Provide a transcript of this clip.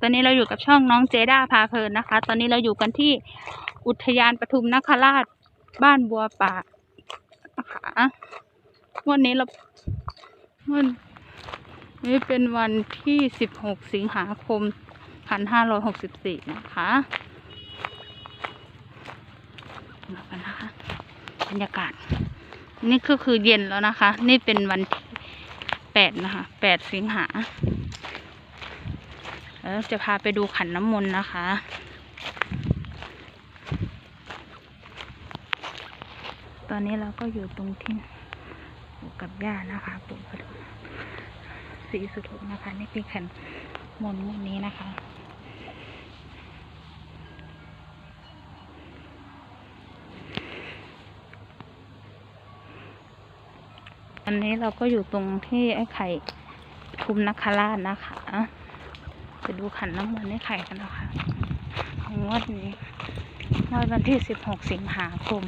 ตอนนี้เราอยู่กับช่องน้องเจด้าพาเพลินนะคะ ตอนนี้เราอยู่กันที่อุทยานปทุมนคราชบ้านบัวป่านะคะวันนี้เราวันนี้เป็นวันที่สิบหกสิงหาคมพันห้าร้อยหกสิบสี่นะคะมากันนะคะ บรรยากาศ นี่ก็คือเย็นแล้วนะคะ นี่เป็นวันที่แปดนะคะแปดสิงหา แล้วจะพาไปดูขันน้ำมนต์นะคะ ตอนนี้เราก็อยู่ตรงที่ปู่กับย่านะคะปู่ปทุมศรีสุโธนะคะ นี่คือขันมนต์วันนี้นะคะอันนี้เราก็อยู่ตรงที่ไอ้ไข่ทุมนคราชนะคะ ไปดูขันน้ำมนต์ไอ้ไข่กันนะคะของงวดนี้งวดวันที่สิบหกสิงหาคม